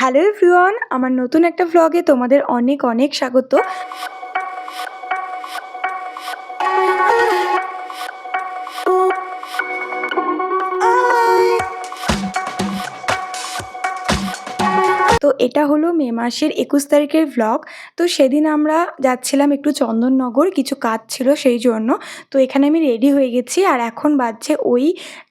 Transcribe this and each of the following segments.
Hello everyone, আমার নতুন একটা ভ্লগে তোমাদের অনেক অনেক স্বাগত। তো এটা হলো মে মাসের একুশ তারিখের ভ্লগ তো সেদিন আমরা যাচ্ছিলাম একটু চন্দননগর, কিছু কাজ ছিল সেই জন্য। তো এখানে আমি রেডি হয়ে গেছি আর এখন বাজছে ওই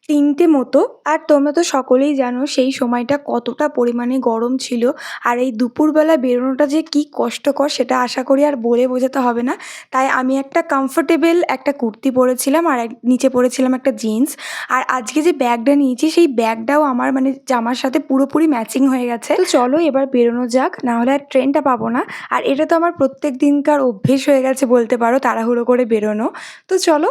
তিনটে মতো। আর তোমরা তো সকলেই জানো সেই সময়টা কতটা পরিমাণে গরম ছিল। আর এই দুপুরবেলা বেরোনোটা যে কি কষ্টকর সেটা আশা করি আর বলে বোঝাতে হবে না। তাই আমি একটা কমফোর্টেবল একটা কুর্তি পরেছিলাম আর নিচে পরেছিলাম একটা জিন্স আর আজকে যে ব্যাগটা নিয়েছি সেই ব্যাগটাও আমার মানে জামার সাথে পুরোপুরি ম্যাচিং হয়ে গেছে। চলো এবার বেরোনো যাক, না হলে আর ট্রেনটা পাবো না। আর এটা তো আমার প্রত্যেক দিনকার অভ্যেস হয়ে গেছে বলতে পারো, তাড়াহুড়ো করে বেরোনো। তো চলো।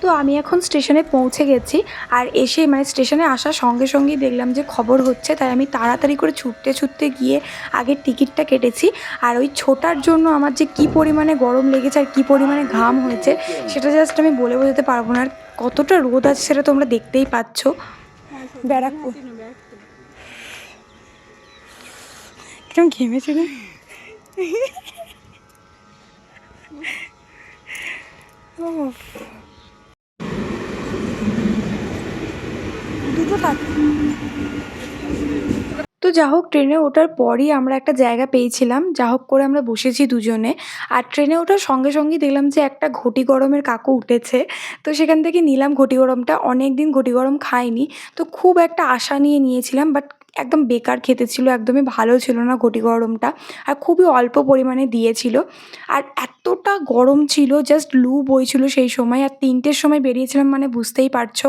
তো আমি এখন স্টেশনে পৌঁছে গেছি আর এসে মানে স্টেশনে আসার সঙ্গে সঙ্গেই দেখলাম যে খবর হচ্ছে তাই আমি তাড়াতাড়ি করে ছুটতে ছুটতে গিয়ে আগের টিকিটটা কেটেছি। আর ওই ছোটার জন্য আমার যে কি পরিমাণে গরম লেগেছে আর কী পরিমাণে ঘাম হয়েছে সেটা জাস্ট আমি বলে বোঝাতে পারব না। আর কতটা রোদ আছে সেটা তোমরা দেখতেই পাচ্ছ। ব্যারাকপুর। কিরম ঘেমেছে না? উফ। তো যা হোক, ট্রেনে ওঠার পরই আমরা একটা জায়গা পেয়েছিলাম। যা হোক করে আমরা বসেছি দুজনে। আর ট্রেনে ওঠার সঙ্গে সঙ্গেই দেখলাম যে একটা ঘটি গরমের কাকু উঠেছে। তো সেখান থেকে নিলাম ঘটি গরমটা। অনেক দিন ঘটি গরম খাইনি। তো খুব একটা আশা নিয়ে নিয়েছিলাম, বাট একদম বেকার খেতে ছিল, একদমই ভালো ছিল না ঘটি গরমটা। আর খুবই অল্প পরিমাণে দিয়েছিল। আর এতটা গরম ছিল, জাস্ট লু বইছিল সেই সময়। আর তিনটের সময় বেরিয়েছিলাম মানে বুঝতেই পারছ।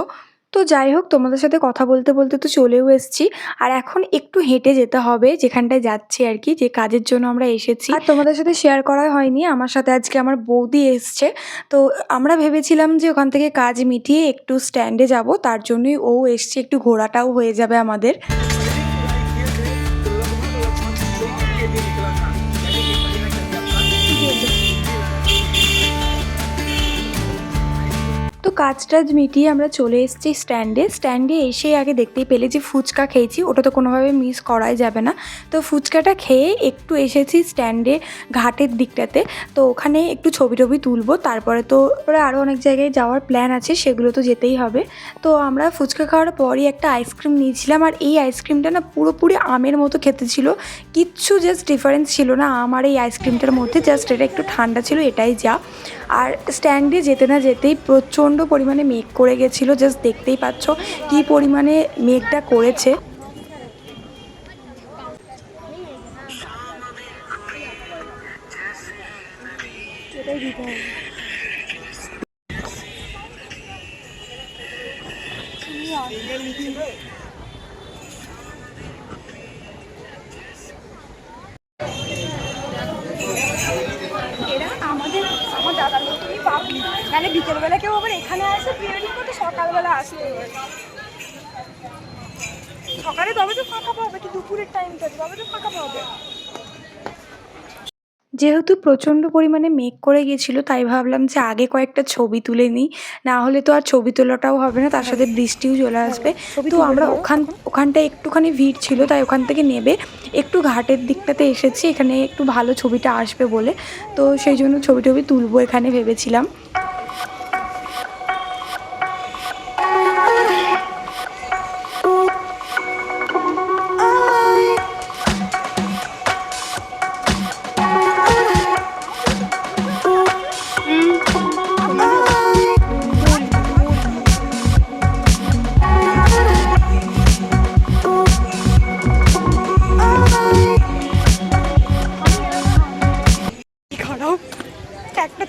তো যাই হোক, তোমাদের সাথে কথা বলতে বলতে তো চলেও এসেছি। আর এখন একটু হেঁটে যেতে হবে, যেখানটায় যাচ্ছি আর কি, যে কাজের জন্য আমরা এসেছি। আর তোমাদের সাথে শেয়ার করা হয়নি, আমার সাথে আজকে আমার বৌদি এসছে। তো আমরা ভেবেছিলাম যে ওখান থেকে কাজ মিটিয়ে একটু স্ট্যান্ডে যাব, তার জন্যই ও এসছে, একটু ঘোরাটাও হয়ে যাবে আমাদের। তো কাজ টাজ মিটিয়ে আমরা চলে এসেছি স্ট্যান্ডে। স্ট্যান্ডে এসেই আগে দেখতেই পেলে যে ফুচকা খেয়েছি, ওটা তো কোনোভাবে মিস করাই যাবে না। তো ফুচকাটা খেয়ে একটু এসেছি স্ট্যান্ডে ঘাটের দিকটাতে। তো ওখানে একটু ছবি টবি তুলবো, তারপরে তো ওরা আরও অনেক জায়গায় যাওয়ার প্ল্যান আছে, সেগুলো তো যেতেই হবে। তো আমরা ফুচকা খাওয়ার পরই একটা আইসক্রিম নিয়েছিলাম, আর এই আইসক্রিমটা না পুরোপুরি আমের মতো খেতে ছিল। কিচ্ছু জাস্ট ডিফারেন্স ছিল না, আমার এই আইসক্রিমটার মধ্যে জাস্ট এটা একটু ঠান্ডা ছিল, এটাই যা। আর স্ট্যান্ডে যেতে না যেতেই প্রচণ্ড পরিমাণে মেঘ করে গেছিল। জাস্ট দেখতেই পাচ্ছ কি পরিমাণে মেঘটা করেছে। এরা দাদার মতনই পাবলি মানে বিকেলবেলা কেউ আবার এখানে আসে প্রি ওয়েডিং করতে সকালবেলা আসে। সকালে তবে তো ফাঁকা পাবে কি দুপুরের টাইমটা তবে তো ফাঁকা পাবে। যেহেতু প্রচণ্ড পরিমাণে মেঘ করে গেছিল তাই ভাবলাম যে আগে কয়েকটা ছবি তুলে নিই। না হলে তো আর ছবি তোলাটাও হবে না তার সাথে বৃষ্টিও চলে আসবে। তো আমরা ওখান ওখানটা একটুখানি ভিড় ছিল তাই ওখান থেকে নেবে। একটু ঘাটের দিকটাতে এসেছি এখানে একটু ভালো ছবিটা আসবে বলে। তো সেই জন্য ছবি টবি তুলবো এখানে ভেবেছিলাম।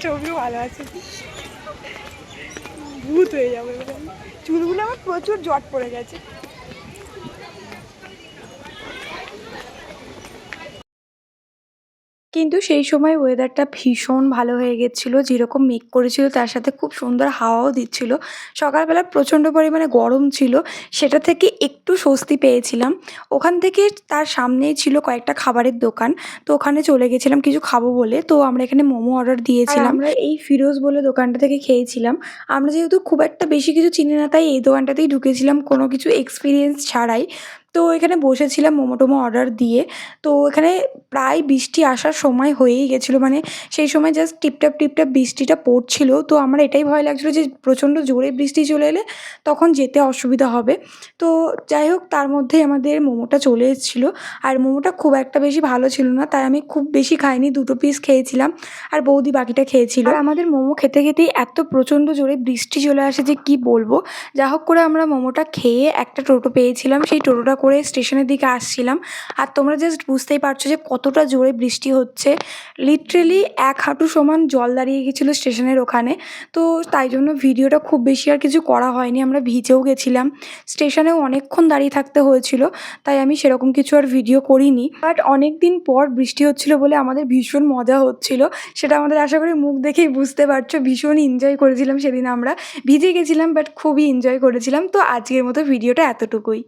ছবিও ভালো আছে। ভূত হয়ে যাবে। চুলগুলো আমার প্রচুর জট পড়ে গেছে। কিন্তু সেই সময় ওয়েদারটা ভীষণ ভালো হয়ে গেছিল, যেরকম মেঘ করেছিল, তার সাথে খুব সুন্দর হাওয়াও দিচ্ছিল। সকালবেলা প্রচণ্ড পরিমাণে গরম ছিল, সেটা থেকে একটু স্বস্তি পেয়েছিলাম। ওখান থেকে তার সামনেই ছিল কয়েকটা খাবারের দোকান, তো ওখানে চলে গেছিলাম কিছু খাব বলে, তো আমরা এখানে মোমো অর্ডার দিয়েছিলাম। আমরা এই ফিরোজ বলে দোকানটা থেকে খেয়েছিলাম। আমরা যেহেতু খুব একটা বেশি কিছু চিনি না, তাই এই দোকানটাতেই ঢুকেছিলাম, কোনো কিছু এক্সপিরিয়েন্স ছাড়াই। তো এখানে বসেছিলাম মোমো টোমো অর্ডার দিয়ে। তো এখানে প্রায় বৃষ্টি আসার সময় হয়েই গেছিল মানে সেই সময় জাস্ট টিপটাপ টিপটাপ বৃষ্টিটা পড়ছিল। তো আমার এটাই ভয় লাগছিল যে প্রচণ্ড জোরে বৃষ্টি চলে এলে তখন যেতে অসুবিধা হবে। তো যাই হোক, তার মধ্যে আমাদের মোমোটা চলে এসেছিল। আর মোমোটা খুব একটা বেশি ভালো ছিল না, তাই আমি খুব বেশি খাইনি, দুটো পিস খেয়েছিলাম। আর বৌদি বাকিটা খেয়েছিল। আমাদের মোমো খেতে খেতেই এত প্রচণ্ড জোরে বৃষ্টি চলে আসে যে কি বলব। যা হোক করে আমরা মোমোটা খেয়ে একটা টোটো পেয়েছিলাম, সেই টোটোটা করে স্টেশনের দিকে আসছিলাম। আর তোমরা জাস্ট বুঝতেই পারছ যে কতটা জোরে বৃষ্টি হচ্ছে। লিটারেলি এক হাঁটু সমান জল দাঁড়িয়ে গেছিল স্টেশনের ওখানে। তো তাই জন্য ভিডিওটা খুব বেশি আর কিছু করা হয়নি। আমরা ভিজেও গেছিলাম। স্টেশনেও অনেকক্ষণ দাঁড়িয়ে থাকতে হয়েছিল। তাই আমি সেরকম কিছু আর ভিডিও করিনি। বাট অনেক দিন পর বৃষ্টি হচ্ছিল বলে আমাদের ভীষণ মজা হচ্ছিল। সেটা আমাদের আশা করি মুখ দেখেই বুঝতে পারছ। ভীষণ এনজয় করেছিলাম সেদিন আমরা। ভিজে গেছিলাম বাট খুবই এনজয় করেছিলাম। তো আজকের মতো ভিডিওটা এতটুকুই।